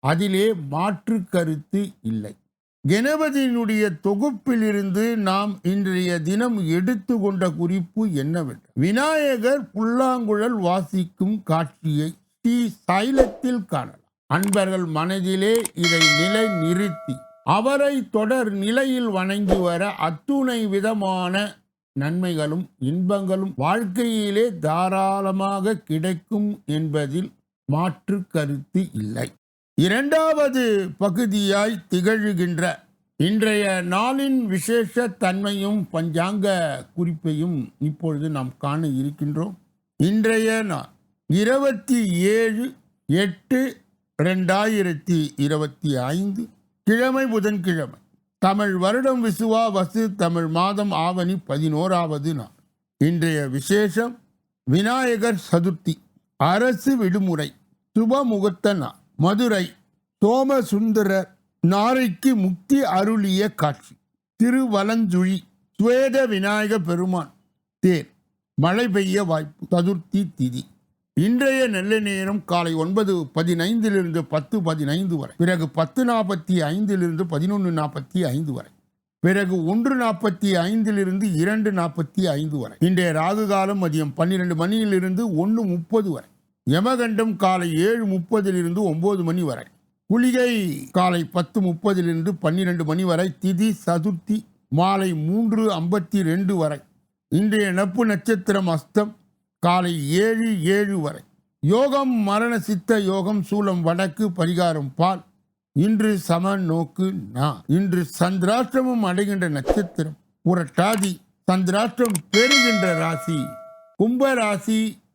அதிலே மாற்று கருத்து இல்லை. கணபதியினுடைய தொகுப்பிலிருந்து நாம் இன்றைய தினம் எடுத்துக்கொண்ட குறிப்பு என்னவென்று விநாயகர் புல்லாங்குழல் வாசிக்கும் காட்சியை ஸ்ரீ சைலத்தில் காணலாம். அன்பர்கள் மனதிலே இதை நிலை நிறுத்தி அவரை தொடர் நிலையில் வணங்கி வர அத்துணை விதமான நன்மைகளும் இன்பங்களும் வாழ்க்கையிலே தாராளமாக கிடைக்கும் என்பதில் மாற்று கருத்து இல்லை. இரண்டாவது பகுதியாய் திகழ்கின்ற இன்றைய நாளின் விசேஷ தன்மையும் பஞ்சாங்க குறிப்பையும் இப்பொழுது நாம் காண இருக்கின்றோம். இன்றைய நாள் இருபத்தி ஏழு எட்டு ரெண்டாயிரத்தி இருபத்தி ஐந்து கிழமை புதன்கிழமை. தமிழ் வருடம் விசுவா வசு தமிழ் மாதம் ஆவணி பதினோராவது நாள். இன்றைய விசேஷம் விநாயகர் சதுர்த்தி அரசு விடுமுறை சுப முகூர்த்த நாள். மதுரை சோமசுந்தரர் நாரைக்கு முக்தி அருளிய காட்சி. திருவலஞ்சுழி சுவேத விநாயக பெருமான் தேர். மழை பெய்ய வாய்ப்பு சதுர்த்தி திதி. இன்றைய நெல்ல நேரம் காலை ஒன்பது பதினைந்திலிருந்து பத்து பதினைந்து வரை. பிறகு பத்து நாற்பத்தி ஐந்திலிருந்து பதினொன்று நாற்பத்தி ஐந்து வரை. பிறகு ஒன்று நாற்பத்தி ஐந்திலிருந்து இரண்டு நாற்பத்தி ஐந்து வரை. இன்றைய ராகு காலம் மதியம் பன்னிரெண்டு மணியிலிருந்து ஒன்று முப்பது வரை. யமகண்டம் காலை ஏழு முப்பதிலிருந்து ஒன்பது மணி வரை. குளிகை காலை பத்து முப்பதிலிருந்து பன்னிரெண்டு மணி வரை. திதி சதுர்த்தி மாலை மூன்று ஐம்பத்தி ரெண்டு வரை. இன்றைய நப்பு நட்சத்திரம் அஸ்தம் காலை ஏழு ஏழு வரை. யோகம் மரண சித்த யோகம் சூலம் வடக்கு பரிகாரம் பால். இன்று சம நோக்கு நா. இன்று சந்திராஷ்டிரமும் அடைகின்ற நட்சத்திரம். புரட்டாதி சந்திராஷ்டிரம் பெறுகின்ற ராசி. கும்ப ராசி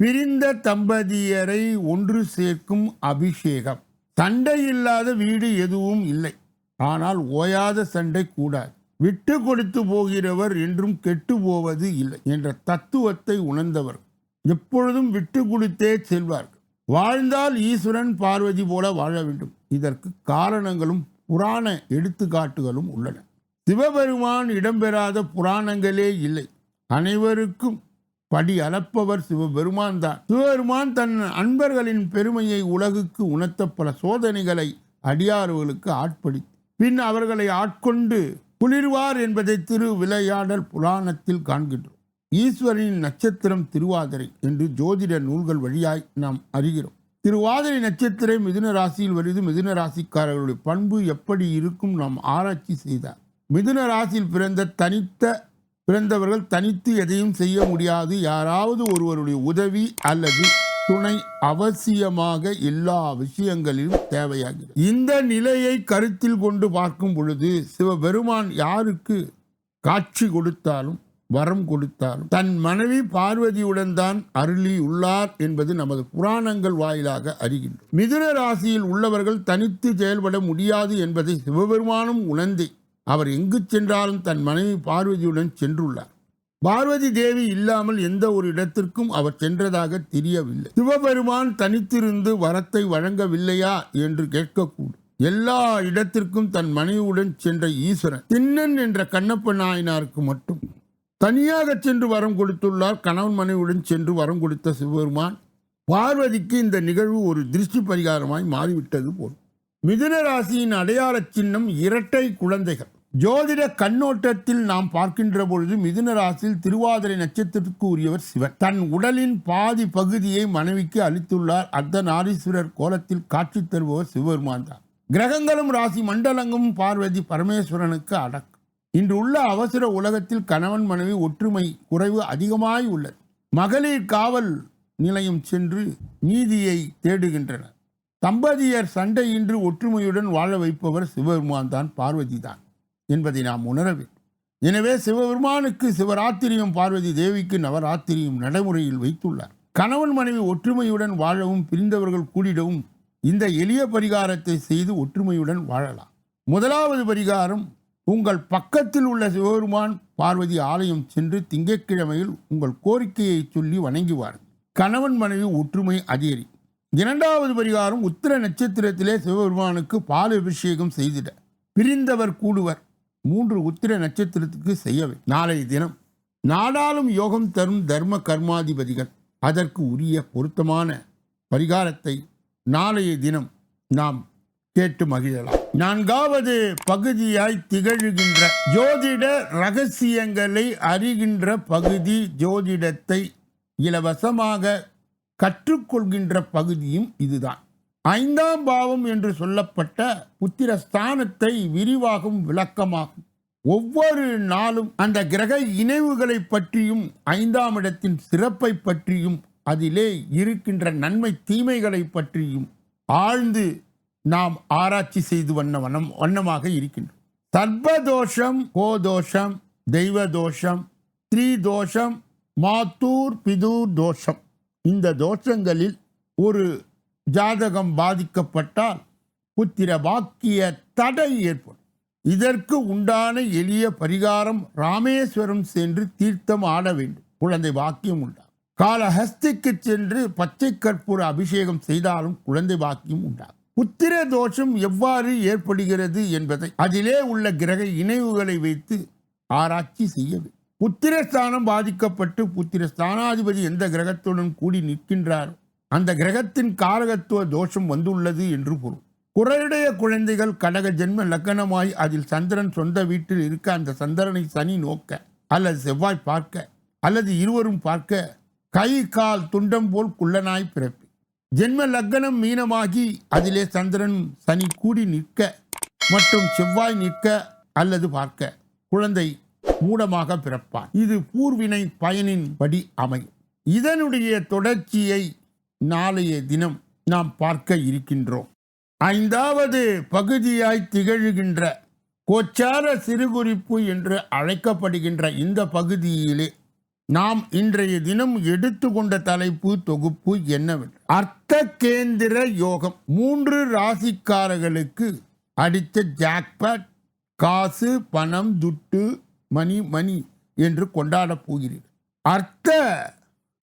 பிரிந்த தம்பதியரை ஒன்று சேர்க்கும் அபிஷேகம். சண்டை இல்லாத வீடு எதுவும் இல்லை. ஆனால் ஓயாத சண்டை கூடாது. விட்டு கொடுத்து போகிறவர் என்றும் கெட்டு போவது இல்லை என்ற தத்துவத்தை உணர்ந்தவர் எப்பொழுதும் விட்டு கொடுத்தே செல்வார்கள். வாழ்ந்தால் ஈஸ்வரன் பார்வதி போல வாழ வேண்டும். இதற்கு காரணங்களும் புராண எடுத்துக்காட்டுகளும் உள்ளன. சிவபெருமான் இடம்பெறாத புராணங்களே இல்லை. அனைவருக்கும் படி அளப்பவர் சிவபெருமான் தான். சிவபெருமான் தன் அன்பர்களின் பெருமையை உலகுக்கு உணர்த்த பல சோதனைகளை அடியார்களுக்கு ஆட்படி பின் அவர்களை ஆட்கொண்டு குளிர்வார் என்பதை திரு விளையாடல் புராணத்தில் காண்கின்றோம். ஈஸ்வரின் நட்சத்திரம் திருவாதிரை என்று ஜோதிட நூல்கள் வழியாய் நாம் அறிகிறோம். திருவாதிரை நட்சத்திரம் மிதுன ராசியில் வருது. மிதுன ராசிக்காரர்களுடைய பண்பு எப்படி இருக்கும்? நாம் ஆராய்ச்சி செய்தார் மிதுன ராசியில் பிறந்த தனித்த பிறந்தவர்கள் தனித்து எதையும் செய்ய முடியாது. யாராவது ஒருவருடைய உதவி அல்லது துணை அவசியமாக எல்லா விஷயங்களிலும் தேவையாகிறது. இந்த நிலையை கருத்தில் கொண்டு பார்க்கும் பொழுது சிவபெருமான் யாருக்கு காட்சி கொடுத்தாலும் வரம் கொடுத்தாலும் தன் மனைவி பார்வதியுடன் தான் அருளி உள்ளார் என்பது நமது புராணங்கள் வாயிலாக அறிகின்றோம் மிதுன ராசியில் உள்ளவர்கள் தனித்து செயல்பட முடியாது என்பதை சிவபெருமானும் உணர்ந்தே அவர் எங்கு சென்றாலும் தன் மனைவி பார்வதியுடன் சென்றுள்ளார். பார்வதி தேவி இல்லாமல் எந்த ஒரு இடத்திற்கும் அவர் சென்றதாக தெரியவில்லை. சிவபெருமான் தனித்திருந்து வரத்தை வழங்கவில்லையா என்று கேட்கக்கூடும். எல்லா இடத்திற்கும் தன் மனைவியுடன் சென்ற ஈஸ்வரன் திண்ணன் என்ற கண்ணப்ப நாயனாருக்கு மட்டும். தனியாக சென்று வரம் கொடுத்துள்ளார் கணவன் மனைவியுடன் சென்று வரம் கொடுத்த சிவபெருமான். பார்வதிக்கு இந்த நிகழ்வு ஒரு திருஷ்டி பரிகாரமாய் மாறிவிட்டது போல். மிதுன ராசியின் அடையாள சின்னம் இரட்டை குழந்தைகள். ஜோதிட கண்ணோட்டத்தில் நாம் பார்க்கின்ற பொழுது மிதுன ராசியில் திருவாதிரை நட்சத்திரத்துக்கு உரியவர் சிவன். தன் உடலின் பாதி பகுதியை மனைவிக்கு அளித்துள்ளார். அர்த்தநாரீஸ்வரர் கோலத்தில் காட்சி தருபவர் சிவபெருமான் தான். கிரகங்களும் ராசி மண்டலங்களும் பார்வதி பரமேஸ்வரனுக்கு அடக்கம். இன்று உள்ள அவசர உலகத்தில் கணவன் மனைவி ஒற்றுமை குறைவு அதிகமாய் உள்ளது. மகளிர் காவல் நிலையம் சென்று நீதியை தேடுகின்றனர். தம்பதியர் சண்டையின்றி ஒற்றுமையுடன் வாழ வைப்பவர் சிவபெருமான் தான் பார்வதி தான் என்பதை நாம் உணர வேண்டும். எனவே சிவபெருமானுக்கு சிவராத்திரியும் பார்வதி தேவிக்கு நவராத்திரியும் நடைமுறையில் வைத்துள்ளார். கணவன் மனைவி ஒற்றுமையுடன் வாழவும் பிரிந்தவர்கள் கூடிடவும் இந்த எளிய பரிகாரத்தை செய்து ஒற்றுமையுடன் வாழலாம். முதலாவது பரிகாரம் உங்கள் பக்கத்தில் உள்ள சிவபெருமான் பார்வதி ஆலயம் சென்று திங்கட்கிழமையில் உங்கள் கோரிக்கையை சொல்லி வணங்குவார். கணவன் மனைவி ஒற்றுமை அதிகரி இரண்டாவது பரிகாரம் உத்திர நட்சத்திரத்திலே சிவபெருமானுக்கு பால் அபிஷேகம் செய்திட. பிரிந்தவர் கூடுவர். மூன்று உத்திர நட்சத்திரத்துக்கு செய்யவை நாளைய தினம் நாடாளும் யோகம் தரும் தர்ம கர்மாதிபதிகள். அதற்கு உரிய பொருத்தமான பரிகாரத்தை நாளைய தினம் நாம் கேட்டு மகிழலாம். நான்காவது பகுதியாய் திகழ்கின்ற ஜோதிட ரகசியங்களை அறிகின்ற பகுதி ஜோதிடத்தை இலவசமாக கற்றுக்கொள்கின்ற பகுதியும் இதுதான். ஐந்தாம் பாவம் என்று சொல்லப்பட்ட புத்திரஸ்தானத்தை விரிவாகும் விளக்கமாகும். ஒவ்வொரு நாளும் அந்த கிரக இணைவுகளை பற்றியும் ஐந்தாம் இடத்தின் சிறப்பை பற்றியும் அதிலே இருக்கின்ற நன்மை தீமைகளை பற்றியும் ஆழ்ந்து நாம் ஆராய்ச்சி செய்து வண்ண வண்ணம் வண்ணமாக இருக்கின்றோம். சர்வதோஷம் கோதோஷம் தெய்வ தோஷம் ஸ்திரீ தோஷம் மாத்தூர் பிதூர் தோஷம். இந்த தோஷங்களில் ஒரு ஜாதகம் பாதிக்கப்பட்டால் புத்திர பாக்கிய தடை ஏற்படும். இதற்கு உண்டான எளிய பரிகாரம் ராமேஸ்வரம் சென்று தீர்த்தம் ஆட வேண்டும். குழந்தை பாக்கியம் உண்டாகும். காலஹஸ்திக்கு சென்று பச்சை கற்பூர அபிஷேகம் செய்தாலும் குழந்தை பாக்கியம் உண்டாகும். புத்திர தோஷம் எவ்வாறு ஏற்படுகிறது என்பதை அதிலே உள்ள கிரக இணைவுகளை வைத்து ஆராய்ச்சி செய்ய வேண்டும். புத்திரஸ்தானம் பாதிக்கப்பட்டு புத்திர ஸ்தானாதிபதி எந்த கிரகத்துடன் கூடி நிற்கின்றாரோ அந்த கிரகத்தின் காரகத்துவ தோஷம் வந்துள்ளது என்று பொருள். குறையுடைய குழந்தைகள் கடக ஜென்ம லக்கணமாய் அதில் சந்திரன் சொந்த வீட்டில் இருக்க அந்த சந்திரனை சனி நோக்க அல்லது செவ்வாய் பார்க்க அல்லது இருவரும் பார்க்க கை கால் துண்டம் போல் குள்ளனாய் பிறப்பு ஜென்ம லக்கணம் மீனமாகி அதிலே சந்திரன் சனி கூடி நிற்க மற்றும் செவ்வாய் நிற்க அல்லது பார்க்க குழந்தை மூடமாக பிறப்பான். இது பூர்வினை பயனின் படி அமையும். இதனுடைய தொடர்ச்சியை நாளைய தினம் நாம் பார்க்க இருக்கின்றோம். ஐந்தாவது பகுதியாய் திகழ்கின்ற கோச்சார சிறுகுறிப்பு என்று அழைக்கப்படுகின்ற இந்த பகுதியிலே நாம் இன்றைய தினம் எடுத்துக்கொண்ட தலைப்பு தொகுப்பு என்னவென்று. அர்த்த கேந்திர யோகம். மூன்று ராசிக்காரர்களுக்கு அடித்த ஜாக்பாட் காசு பணம் துட்டு மணி மணி என்று கொண்டாடப் போகிறீர்கள் அர்த்த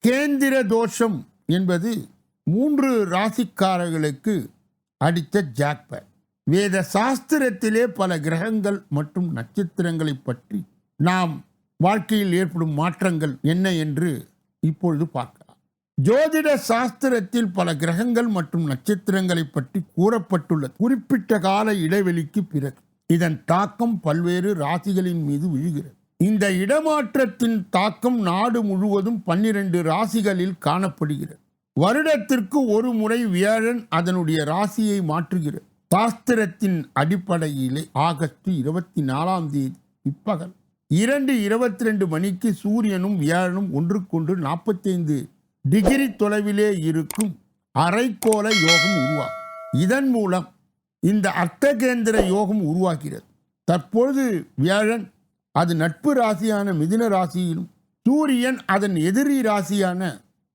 கேந்திர தோஷம் என்பது மூன்று ராசிக்காரர்களுக்கு அடித்த ஜாக்பாட் வேத சாஸ்திரத்திலே பல கிரகங்கள் மற்றும் நட்சத்திரங்களை பற்றி நாம் வாழ்க்கையில் ஏற்படும் மாற்றங்கள் என்ன என்று இப்பொழுது பார்க்கலாம். ஜோதிட சாஸ்திரத்தில் பல கிரகங்கள் மற்றும் நட்சத்திரங்களை பற்றி கூறப்பட்டுள்ளது. குறிப்பிட்ட கால இடைவெளிக்கு பிறகு. இதன் தாக்கம் பல்வேறு ராசிகளின் மீது விழுகிறது. இந்த இடமாற்றத்தின் தாக்கம் நாடு முழுவதும் பன்னிரண்டு ராசிகளில் காணப்படுகிறது. வருடத்திற்கு ஒரு முறை வியாழன் அதனுடைய ராசியை மாற்றுகிறது. சாஸ்திரத்தின் அடிப்படையிலே ஆகஸ்ட் இருபத்தி நாலாம் தேதி பிற்பகல் இரண்டு இருபத்தி ரெண்டு மணிக்கு சூரியனும் வியாழனும் ஒன்றுக்கொன்று நாற்பத்தைந்து டிகிரி தொலைவிலே இருக்கும் அரைக்கோள யோகம் உருவாகும். இதன் மூலம் இந்த அர்த்தகேந்திர யோகம் உருவாகிறது. தற்பொழுது வியாழன் அது நட்பு ராசியான மிதுன ராசியிலும் சூரியன் அதன் எதிரி ராசியான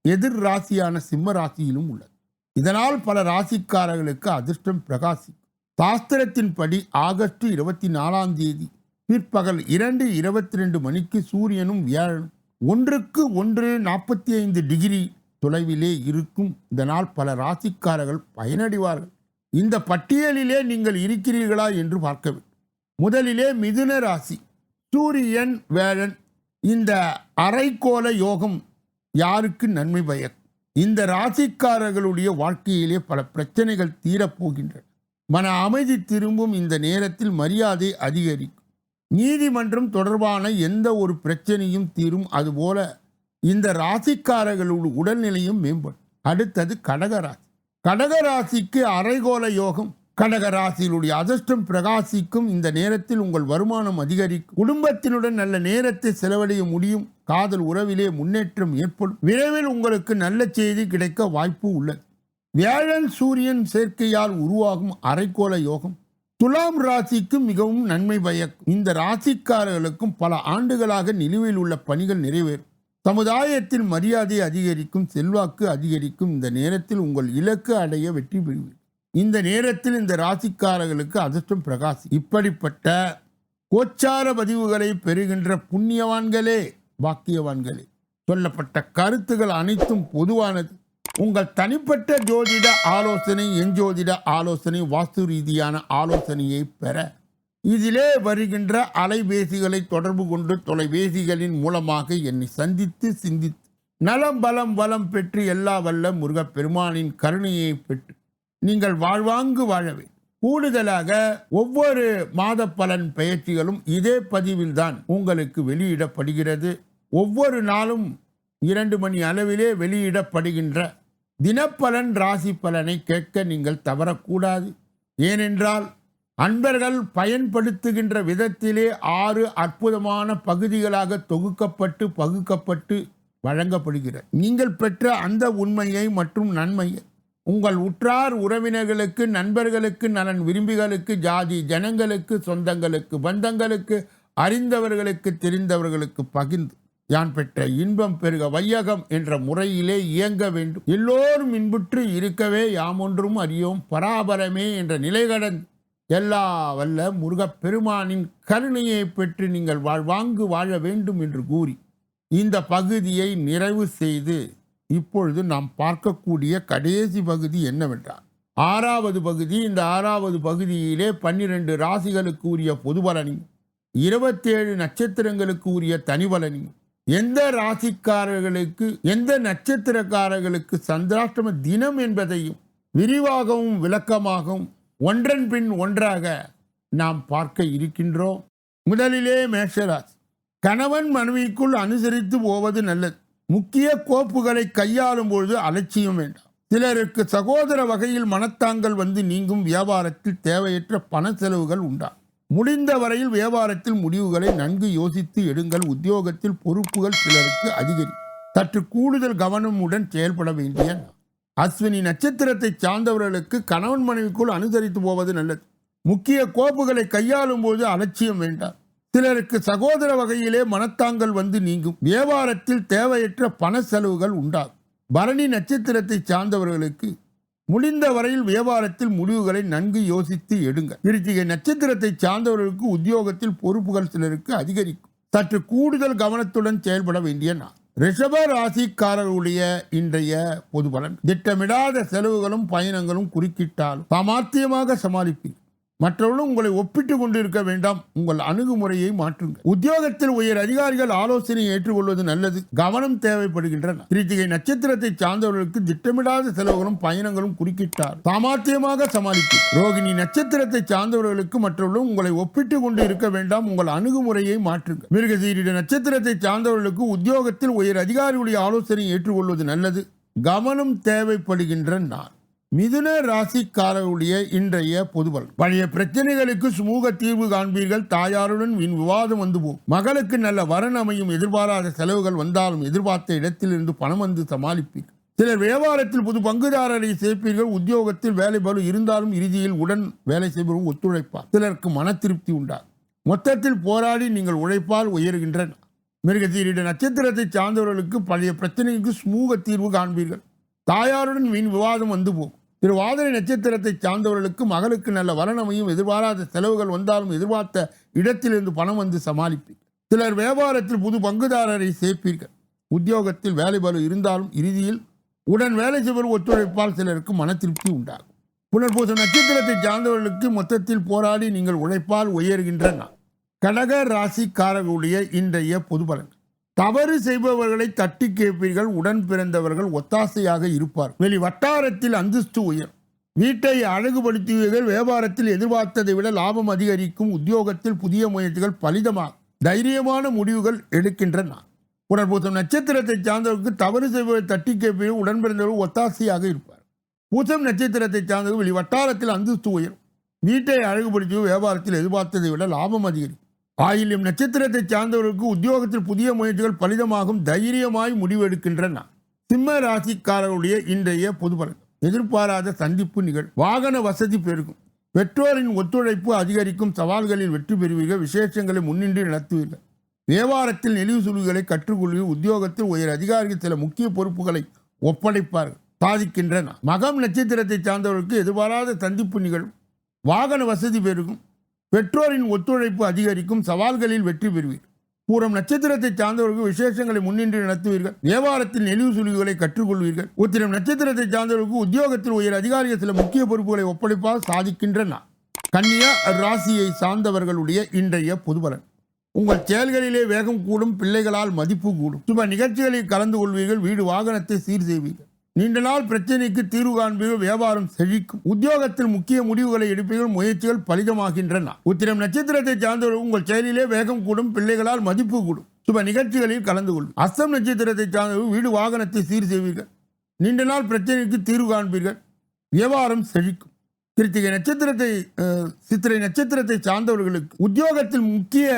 எதிர் ராசியான சிம்ம ராசியிலும் உள்ளது. இதனால் பல ராசிக்காரர்களுக்கு அதிர்ஷ்டம் பிரகாசிக்கும். சாஸ்திரத்தின்படி ஆகஸ்ட் இருபத்தி நாலாம் தேதி பிற்பகல் இரண்டு இருபத்தி ரெண்டு மணிக்கு சூரியனும் வியாழனும் ஒன்றுக்கு ஒன்று நாற்பத்தி ஐந்து டிகிரி தொலைவிலே இருக்கும். இதனால் பல ராசிக்காரர்கள் பயனடைவார்கள். இந்த பட்டியலிலே நீங்கள் இருக்கிறீர்களா என்று பார்க்க வேண்டும் முதலிலே மிதுன ராசி சூரியன் வேழன் இந்த அரைக்கோல யோகம் யாருக்கு நன்மை பயக்கும் இந்த ராசிக்காரர்களுடைய வாழ்க்கையிலே பல பிரச்சனைகள் தீரப்போகின்றன மன அமைதி திரும்பும் இந்த நேரத்தில் மரியாதை அதிகரிக்கும். நீதிமன்றம் தொடர்பான எந்த ஒரு பிரச்சனையும் தீரும். அதுபோல இந்த ராசிக்காரர்களுடைய உடல்நிலையும் மேம்படும். அடுத்தது கடகராசி கடகராசிக்கு அரைகோல யோகம். கடகராசியினுடைய அதிர்ஷ்டம் பிரகாசிக்கும். இந்த நேரத்தில் உங்கள் வருமானம் அதிகரிக்கும். குடும்பத்தினுடன் நல்ல நேரத்தை செலவழிய முடியும். காதல் உறவிலே முன்னேற்றம் ஏற்படும். விரைவில் உங்களுக்கு நல்ல செய்தி கிடைக்க வாய்ப்பு உள்ளது. வியாழன் சூரியன் சேர்க்கையால் உருவாகும் அரைக்கோல யோகம். துலாம் ராசிக்கு மிகவும் நன்மை பயக்கும். இந்த ராசிக்காரர்களுக்கும் பல ஆண்டுகளாக நிலுவையில் உள்ள பணிகள் நிறைவேறும். சமுதாயத்தில் மரியாதை அதிகரிக்கும் செல்வாக்கு அதிகரிக்கும் இந்த நேரத்தில் உங்கள் இலக்கு அடைய வெற்றி பெறுவீர்கள். இந்த நேரத்தில் இந்த ராசிக்காரர்களுக்கு அதிர்ஷ்டம் பிரகாஷ் இப்படிப்பட்ட கோச்சார பதிவுகளை பெறுகின்ற புண்ணியவான்களே பாக்கியவான்களே சொல்லப்பட்ட கருத்துகள் அனைத்தும் பொதுவானது. உங்கள் தனிப்பட்ட ஜோதிட ஆலோசனை எஞ்சோதிட ஆலோசனை வாஸ்து ரீதியான ஆலோசனையை பெற இதிலே வருகின்ற அலைபேசிகளை தொடர்பு கொண்டு தொலைபேசிகளின் மூலமாக என்னை சந்தித்து சிந்தித்து நலம் பலம் வளம் பெற்று எல்லா வல்ல முருகப்பெருமானின் கருணையை பெற்று நீங்கள் வாழ்வாங்கு வாழவே கூடுதலாக ஒவ்வொரு மாத பலன் பயிற்சிகளும் இதே பதிவில்தான் உங்களுக்கு வெளியிடப்படுகிறது. ஒவ்வொரு நாளும் இரண்டு மணி அளவிலே வெளியிடப்படுகின்ற தினப்பலன் ராசி பலனை கேட்க நீங்கள் தவறக்கூடாது. ஏனென்றால் அன்பர்கள் பயன்படுத்துகின்ற விதத்திலே ஆறு அற்புதமான பகுதிகளாக தொகுக்கப்பட்டு பகுக்கப்பட்டு வழங்கப்படுகிறது. நீங்கள் பெற்ற அந்த உண்மையை மற்றும் நன்மையை உங்கள் உற்றார் உறவினர்களுக்கு நண்பர்களுக்கு நலன் விரும்பிகளுக்கு ஜாதி ஜனங்களுக்கு சொந்தங்களுக்கு பந்தங்களுக்கு அறிந்தவர்களுக்கு தெரிந்தவர்களுக்கு பகிர்ந்து யான் பெற்ற இன்பம் பெருக வையகம் என்ற முறையிலே இயங்க வேண்டும். எல்லோரும் இன்புற்று இருக்கவே யாமொன்றும் அறியோம் பராபரமே என்ற நிலை கடந்து எல்லா வல்ல முருகப் பெருமானின் கருணையை பெற்று நீங்கள் வாழ்வாங்கு வாழ வேண்டும் என்று கூறி இந்த பகுதியை நிறைவு செய்து இப்பொழுது நாம் பார்க்கக்கூடிய கடைசி பகுதி என்னவென்றால் ஆறாவது பகுதி. இந்த ஆறாவது பகுதியிலே பன்னிரண்டு ராசிகளுக்கு உரிய பொதுபலனையும் இருபத்தேழு நட்சத்திரங்களுக்கு உரிய தனிபலனையும் எந்த ராசிக்காரர்களுக்கு எந்த நட்சத்திரக்காரர்களுக்கு சந்திராஷ்டம தினம் என்பதையும் விரிவாகவும் விளக்கமாகவும் ஒன்றன் பின் ஒன்றாக நாம் பார்க்க இருக்கின்றோம். முதலிலே மேஷராசி. கணவன் மனைவிக்குள் அனுசரித்து போவது நல்லது. முக்கிய கோப்புகளை கையாளும் பொழுது அலட்சியம் வேண்டாம். சிலருக்கு சகோதர வகையில் மனத்தாங்கள் வந்து நீங்கும் வியாபாரத்தில் தேவையற்ற பண செலவுகள் உண்டா? முடிந்த வரையில் வியாபாரத்தில் முடிவுகளை நன்கு யோசித்து எடுங்கள். உத்தியோகத்தில் பொறுப்புகள் சிலருக்கு அதிகரி. சற்று கூடுதல் கவனமுடன் செயல்பட வேண்டிய நாள். அஸ்வினி நட்சத்திரத்தை சார்ந்தவர்களுக்கு கணவன் மனைவிக்குள் அனுசரித்து போவது நல்லது. முக்கிய கோப்புகளை கையாளும் போது அலட்சியம் வேண்டாம். சிலருக்கு சகோதர வகையிலே மனத்தாங்கள் வந்து நீங்கும். வியாபாரத்தில் தேவையற்ற பண செலவுகள் உண்டாகும். பரணி நட்சத்திரத்தை சார்ந்தவர்களுக்கு முடிந்த வரையில் வியாபாரத்தில் முடிவுகளை நன்கு யோசித்து எடுங்க கிருத்திகை நட்சத்திரத்தை சார்ந்தவர்களுக்கு உத்தியோகத்தில் பொறுப்புகள் சிலருக்கு அதிகரிக்கும். சற்று கூடுதல் கவனத்துடன் செயல்பட வேண்டிய நாள். ரிஷப ராசிக்காரர்களுடைய இன்றைய பொது பலன் திட்டமிடாத செலவுகளும் பயணங்களும் குறுக்கிட்டாலும் சாமர்த்தியமாக சமாளிப்பீர்கள். மற்றவர்களும் உங்களை ஒப்பிட்டு கொண்டிருக்க வேண்டாம். உங்கள் அணுகுமுறையை மாற்றுங்கள். உத்தியோகத்தில் உயர் அதிகாரிகள் ஆலோசனை ஏற்றுக்கொள்வது நல்லது. கவனம் தேவைப்படுகின்றன. கிருத்திகை நட்சத்திரத்தை சார்ந்தவர்களுக்கு திட்டமிடாத செலவுகளும் பயணங்களும் குறுக்கிட்டார். சாமர்த்தியமாக சமாளிக்கும் ரோகிணி நட்சத்திரத்தை சார்ந்தவர்களுக்கு மற்றவர்களும் உங்களை ஒப்பிட்டு கொண்டு இருக்க வேண்டாம். உங்கள் அணுகுமுறையை மாற்றுங்கள். மிருகசீரிட நட்சத்திரத்தை சார்ந்தவர்களுக்கு உத்தியோகத்தில் உயர் அதிகாரிகளுடைய ஆலோசனை ஏற்றுக்கொள்வது நல்லது. கவனம் தேவைப்படுகின்ற நாள் மிதுன ராசிக்காரர்களுடைய இன்றைய பொதுவல். பழைய பிரச்சனைகளுக்கு சுமூக தீர்வு காண்பீர்கள். தாயாருடன் வின் விவாதம் வந்து போகும் மகளுக்கு நல்ல வரன் அமையும் எதிர்பாராத செலவுகள் வந்தாலும் எதிர்பார்த்த இடத்திலிருந்து பணம் வந்து சமாளிப்பீர்கள் சிலர் வியாபாரத்தில் புது பங்குதாரரை சேர்ப்பீர்கள். உத்தியோகத்தில் வேலை பலு இருந்தாலும் இறுதியில் உடன் வேலை செய்பவரும் ஒத்துழைப்பார். சிலருக்கு மன திருப்தி உண்டாகும் மொத்தத்தில் போராடி நீங்கள் உழைப்பால் உயர்கின்றன. மிருகத்தீரிட நட்சத்திரத்தை சார்ந்தவர்களுக்கு பழைய பிரச்சனைக்கு சுமூக தீர்வு காண்பீர்கள். தாயாருடன் வீண் விவாதம் வந்து போகும் திருவாதிரை நட்சத்திரத்தை சார்ந்தவர்களுக்கு மகளுக்கு நல்ல வரணமையும் எதிர்பாராத செலவுகள் வந்தாலும் எதிர்பார்த்த இடத்திலிருந்து பணம் வந்து சமாளிப்பீர்கள். சிலர் வியாபாரத்தில் புது பங்குதாரரை சேர்ப்பீர்கள். உத்தியோகத்தில் வேலை பலு இருந்தாலும் இறுதியில் உடன் வேலை செய்வர் ஒத்துழைப்பால் சிலருக்கு மன திருப்தி உண்டாகும். புனர்பூச நட்சத்திரத்தை சார்ந்தவர்களுக்கு மொத்தத்தில் போராடி நீங்கள் உழைப்பால் உயர்கின்ற நாள். கடக ராசிக்காரர்களுடைய இன்றைய பொது பலன் தவறு செய்பவர்களை தட்டி கேட்பீர்கள் உடன் பிறந்தவர்கள் ஒத்தாசையாக இருப்பார். வெளி வட்டாரத்தில் அந்தஸ்து உயர். வீட்டை அழகுபடுத்துவீர்கள் வியாபாரத்தில் எதிர்பார்த்ததை விட லாபம் அதிகரிக்கும் உத்தியோகத்தில் புதிய முயற்சிகள் பலிதமாகும். தைரியமான முடிவுகள் எடுக்கின்றன. உடற்பூசம் நட்சத்திரத்தை சார்ந்தவருக்கு தவறு செய்வதை தட்டி கேட்பீர்கள் உடன் பிறந்தவர்கள் ஒத்தாசையாக இருப்பார். பூசம் நட்சத்திரத்தை சார்ந்தவர்கள் வெளி வட்டாரத்தில் அந்தஸ்து உயரும் வீட்டை அழகுபடுத்தி வியாபாரத்தில் எதிர்பார்த்ததை விட லாபம் அதிகரிக்கும். ஆயில்யம் நட்சத்திரத்தை சார்ந்தவர்களுக்கு உத்தியோகத்தில் புதிய முயற்சிகள் பலிதமாகும் தைரியமாய் முடிவெடுக்கின்றன. சிம்ம ராசிக்காரருடைய இன்றைய பொதுபலன். எதிர்பாராத சந்திப்பு நிகழ் வாகன வசதி பெருகும். பெற்றோரின் ஒத்துழைப்பு அதிகரிக்கும் சவால்களில் வெற்றி பெறுவீர்கள் விசேஷங்களை முன்னின்று நடத்துவீர்கள். வியாபாரத்தில் நெளிவு சுழிவுகளை கற்றுக்கொள்வீர்கள் உத்தியோகத்தில் உயர் அதிகாரிகள் சில முக்கிய பொறுப்புகளை ஒப்படைப்பார்கள் சாதிக்கின்றன. மகம் நட்சத்திரத்தை சார்ந்தவர்களுக்கு எதிர்பாராத சந்திப்பு நிகழும். வாகன வசதி பெருகும். பெற்றோரின் ஒத்துழைப்பு அதிகரிக்கும் சவால்களில் வெற்றி பெறுவீர். பூரம் நட்சத்திரத்தை சார்ந்தவர்கள் விசேஷங்களை முன்னின்று நடத்துவீர்கள். வியாபாரத்தில் நெளிவு சுழிவுகளை கற்றுக்கொள்வீர்கள். உத்திரம் நட்சத்திரத்தை சார்ந்தவர்களுக்கு உத்தியோகத்தில் உயர் அதிகாரிகள் சில முக்கிய பொறுப்புகளை ஒப்படைப்பால் சாதிக்கின்றன. கன்னியா ராசியை சார்ந்தவர்களுடைய இன்றைய பொதுபலன் உங்கள் செயல்களிலே வேகம் கூடும் பிள்ளைகளால் மதிப்பு கூடும். சுப நிகழ்ச்சிகளில் கலந்து கொள்வீர்கள் வீடு வாகனத்தை சீர் செய்வீர்கள். நீண்ட நாள் பிரச்சனைக்கு தீர்வு காண்பீர்கள் வியாபாரம் செழிக்கும். உத்தியோகத்தில் முக்கிய முடிவுகளை எடுப்பீர்கள் முயற்சிகள் பலிதமாகின்றன. உத்திரம் நட்சத்திரத்தை சார்ந்தவர்கள் உங்கள் செயலிலே வேகம் கூடும் பிள்ளைகளால் மதிப்பு கூடும். சுப நிகழ்ச்சிகளில் கலந்து கொள்ளும். அஸ்தம் நட்சத்திரத்தை சார்ந்தவர்கள் வீடு வாகனத்தை சீர் செய்வீர்கள். நீண்ட நாள் பிரச்சனைக்கு தீர்வு காண்பீர்கள். வியாபாரம் செழிக்கும். கிருத்திகை நட்சத்திரத்தை சித்திரை நட்சத்திரத்தை சார்ந்தவர்களுக்கு உத்தியோகத்தில் முக்கிய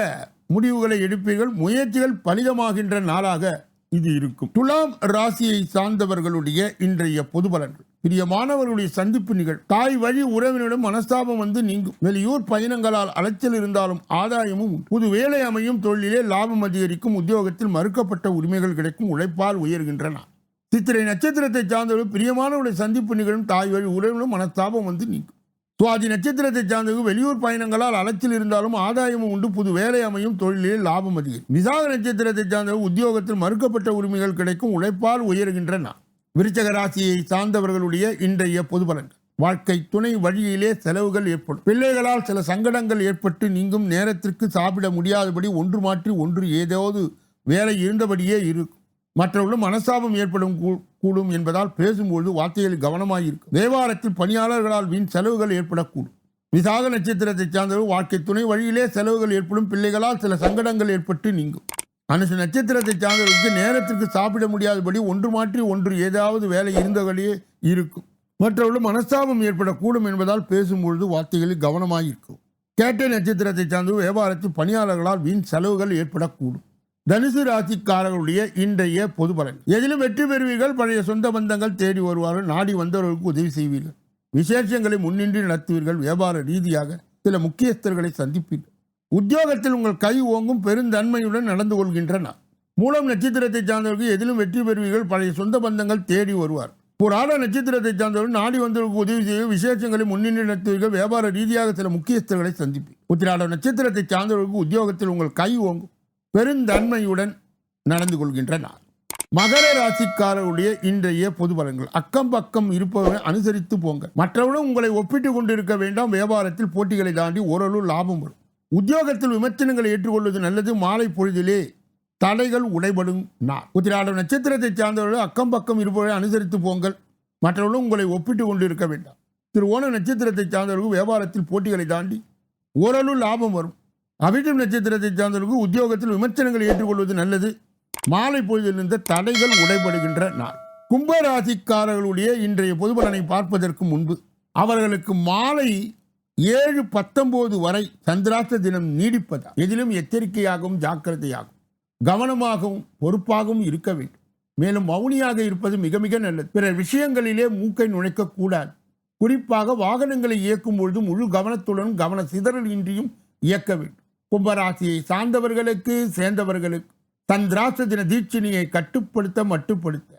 முடிவுகளை எடுப்பீர்கள். முயற்சிகள் பலிதமாகின்ற நாளாக இது இருக்கும். துலாம் ராசியை சார்ந்தவர்களுடைய இன்றைய பொது பலன்கள் பிரியமானவர்களுடைய சந்திப்பு நிகழ். தாய் வழி உறவினரிடம் மனஸ்தாபம் வந்து நீங்கும். வெளியூர் பயணங்களால் அலைச்சல் இருந்தாலும் ஆதாயமும் புது வேலை அமையும் தொழிலே லாபம் அதிகரிக்கும். உத்தியோகத்தில் மறுக்கப்பட்ட உரிமைகள் கிடைக்கும். உழைப்பால் உயர்கின்றன. சித்திரை நட்சத்திரத்தை சார்ந்தவர்கள் பிரியமானவருடைய சந்திப்பு நிகழும். தாய் வழி உறவினரும் மனஸ்தாபம் வந்து நீங்கும். சுவாதி நட்சத்திரத்தை சார்ந்தவர்கள் வெளியூர் பயணங்களால் அலைச்சல் இருந்தாலும் ஆதாயமும் உண்டு புது வேலை அமையும் தொழிலில் லாபம் அதிகம். விசாக நட்சத்திரத்தை சார்ந்தவர்கள் உத்தியோகத்தில் மறுக்கப்பட்ட உரிமைகள் கிடைக்கும் உழைப்பால் உயர்கின்றன. விருச்சக ராசியை சார்ந்தவர்களுடைய இன்றைய பொதுபலன் வாழ்க்கை துணை வழியிலே செலவுகள் ஏற்படும். பிள்ளைகளால் சில சங்கடங்கள் ஏற்பட்டு நீங்கும் நேரத்திற்கு சாப்பிட முடியாதபடி ஒன்று மாற்றி ஒன்று ஏதாவது வேலை இருந்தபடியே இருக்கும். மற்றவர்களும் மனஸ்தாபம் ஏற்படும் கூ- கூடும் என்பதால் பேசும்பொழுது வார்த்தைகளில் கவனமாக இருக்கும் தேவாரத்தில் பணியாளர்களால் வீண் செலவுகள் ஏற்படக்கூடும். விசாக நட்சத்திரத்தை சார்ந்தவர்கள் வாழ்க்கை துணை வழியிலே செலவுகள் ஏற்படும் பிள்ளைகளால் சில சங்கடங்கள் ஏற்பட்டு நீங்கும். அனுசு நட்சத்திரத்தை சார்ந்தவர்களுக்கு நேரத்திற்கு சாப்பிட முடியாதபடி ஒன்று மாற்றி ஒன்று ஏதாவது வேலை இருந்தபடியே இருக்கும். மற்றவர்களும் மனஸ்தாபம் ஏற்படக்கூடும் என்பதால் பேசும்பொழுது வார்த்தைகளில் கவனமாக இருக்கும் கேட்டை நட்சத்திரத்தை சார்ந்த வியாபாரத்தில் பணியாளர்களால் வீண் செலவுகள் ஏற்படக்கூடும். தனுசு ராசிக்காரர்களுடைய இன்றைய பொது பலன். எதிலும் வெற்றி பெறுவீர்கள் பழைய சொந்த பந்தங்கள் தேடி வருவார்கள் நாடி வந்தவர்களுக்கு உதவி செய்வீர்கள். விசேஷங்களை முன்னின்றி நடத்துவீர்கள் வியாபார ரீதியாக சில முக்கியஸ்தர்களை சந்திப்பீர்கள். உத்தியோகத்தில் உங்கள் கை ஓங்கும் பெருந்தன்மையுடன் நடந்து கொள்கின்றன. மூலம் நட்சத்திரத்தை சார்ந்தவர்கள் எதிலும் வெற்றி பெறுவீர்கள் பழைய சொந்த பந்தங்கள் தேடி வருவார். புராண நட்சத்திரத்தை சார்ந்தவர்கள் நாடி வந்தவர்களுக்கு உதவி செய்ய விசேஷங்களை முன்னின்று நடத்துவீர்கள் வியாபார ரீதியாக சில முக்கியஸ்தர்களை சந்திப்பீர்கள். உத்திராட நட்சத்திரத்தை சார்ந்தவர்களுக்கு உத்தியோகத்தில் உங்கள் கை ஓங்கும் பெருந்தன்மையுடன் நடந்து கொள்கின்ற நாள். மகர ராசிக்காரருடைய இன்றைய பொது பலன்கள். அக்கம் பக்கம் இருப்பவர்களை அனுசரித்து போங்க மற்றவர்களும் உங்களை ஒப்பிட்டுக் கொண்டிருக்க வேண்டாம். வியாபாரத்தில் போட்டிகளை தாண்டி ஓரளவு லாபம் வரும். உத்தியோகத்தில் விமர்சனங்களை ஏற்றுக்கொள்வது நல்லது. மாலை பொழுதிலே தடைகள் உடைபடும் நாள். உத்திராட நட்சத்திரத்தை சார்ந்தவர்கள் அக்கம் பக்கம் இருப்பவர்களை அனுசரித்து போங்கள். மற்றவர்களும் உங்களை ஒப்பிட்டுக் கொண்டிருக்க வேண்டாம். திரு ஓண நட்சத்திரத்தை சார்ந்தவர்கள் வியாபாரத்தில் போட்டிகளை தாண்டி ஓரளவு லாபம் வரும். அவிட்டம் நட்சத்திரத்தை சார்ந்தவர்களுக்கு உத்தியோகத்தில் விமர்சனங்களை ஏற்றுக்கொள்வது நல்லது. மாலை பொழுதில் இருந்த தடைகள் உடைபடுகின்ற நாள். கும்பராசிக்காரர்களுடைய இன்றைய பொது பலனை பார்ப்பதற்கு முன்பு அவர்களுக்கு மாலை ஏழு பத்தொன்பது வரை சந்திராஷ்ட தினம் நீடிப்பதா எதிலும் எச்சரிக்கையாகவும் ஜாக்கிரதையாகும் கவனமாகவும் பொறுப்பாகவும் இருக்க வேண்டும். மேலும் மௌனியாக இருப்பது மிக மிக நல்லது. பிற விஷயங்களிலே மூக்கை நுழைக்கக்கூடாது. குறிப்பாக வாகனங்களை இயக்கும் பொழுது முழு கவனத்துடனும் கவன சிதறல் இன்றியும் இயக்க வேண்டும். கும்பராசியை சார்ந்தவர்களுக்கு சேர்ந்தவர்களுக்கு சந்திராஷ்ட தின தீட்சணியை கட்டுப்படுத்த மட்டுப்படுத்த.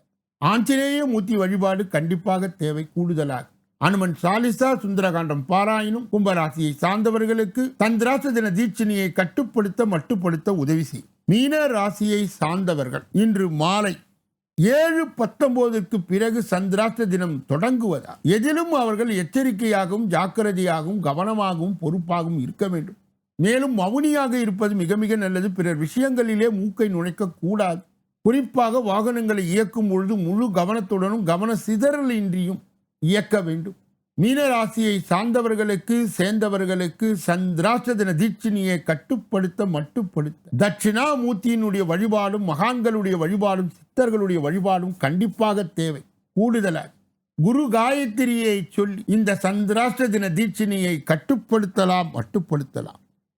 ஆஞ்சநேய மூர்த்தி வழிபாடு கண்டிப்பாக தேவை கூடுதலாக. அனுமன் சாலிசா சுந்தரகாண்டம் பாராயணும் கும்பராசியை சார்ந்தவர்களுக்கு சந்திராச தின தீட்சணியை கட்டுப்படுத்த மட்டுப்படுத்த உதவி செய்யும் மீன ராசியை சார்ந்தவர்கள் இன்று மாலை ஏழு பத்தொன்பதுக்கு பிறகு சந்திராஷ்ட தினம் தொடங்குவதா? எதிலும் அவர்கள் எச்சரிக்கையாகவும் ஜாக்கிரதையாகவும் கவனமாகவும் பொறுப்பாகவும் இருக்க வேண்டும். மேலும் மௌனியாக இருப்பது மிக மிக நல்லது. பிறர் விஷயங்களிலே மூக்கை நுழைக்கக்கூடாது குறிப்பாக வாகனங்களை இயக்கும் பொழுது முழு கவனத்துடனும் கவன சிதறலின்றியும் இயக்க வேண்டும். மீனராசியை சார்ந்தவர்களுக்கு சேர்ந்தவர்களுக்கு சந்திராட்ச தின தீட்சிணியை கட்டுப்படுத்த மட்டுப்படுத்த. தட்சிணாமூர்த்தியினுடைய வழிபாடும் மகான்களுடைய வழிபாடும் சித்தர்களுடைய வழிபாடும் கண்டிப்பாக தேவை. கூடுதலாக குரு காயத்ரியை சொல்லி இந்த சந்திராஷ்ட தின தீட்சிணியை கட்டுப்படுத்தலாம் மட்டுப்படுத்தலாம்.